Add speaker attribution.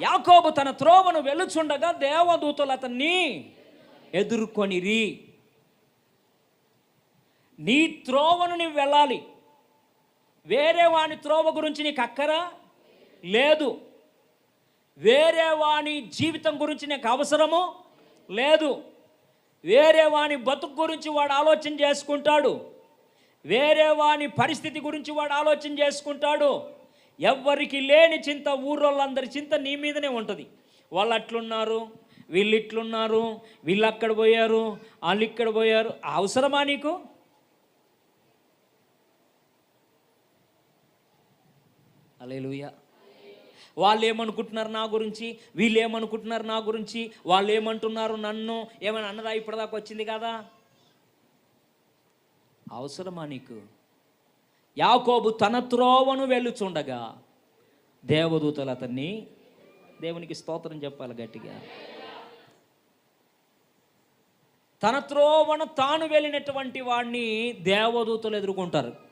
Speaker 1: యాకోబు తన త్రోవను వెలుచుండగా దేవదూతలు అతన్ని ఎదుర్కొనిరి. నీ త్రోవను నువ్వు వెళ్ళాలి. వేరే వాని త్రోవ గురించి నీకు అక్కరా? లేదు. వేరే వాని జీవితం గురించి నీకు అవసరము? లేదు. వేరే వాని బతుకు గురించి వాడు ఆలోచన చేసుకుంటాడు. వేరే వాని పరిస్థితి గురించి వాడు ఆలోచన చేసుకుంటాడు. ఎవ్వరికి లేని చింత ఊరోళ్ళందరి చింత నీ మీదనే ఉంటుంది. వాళ్ళు అట్లున్నారు వీళ్ళు ఇట్లున్నారు వీళ్ళు అక్కడ పోయారు వాళ్ళు ఇక్కడ పోయారు. అవసరమా నీకు? అలేలుయా వాళ్ళు ఏమనుకుంటున్నారు నా గురించి? వీళ్ళు ఏమనుకుంటున్నారు నా గురించి? వాళ్ళు ఏమంటున్నారు నన్ను? ఏమైనా అన్నదా ఇప్పటిదాకా వచ్చింది కదా? అవసరమా నీకు? యాకోబు తన త్రోవను వెళ్ళుచుండగా దేవదూతలు అతన్ని దేవునికి స్తోత్రం చెప్పాలి గట్టిగా. తన త్రోవను తాను వెళ్ళినటువంటి వాడిని దేవదూతలు ఎదుర్కొంటారు.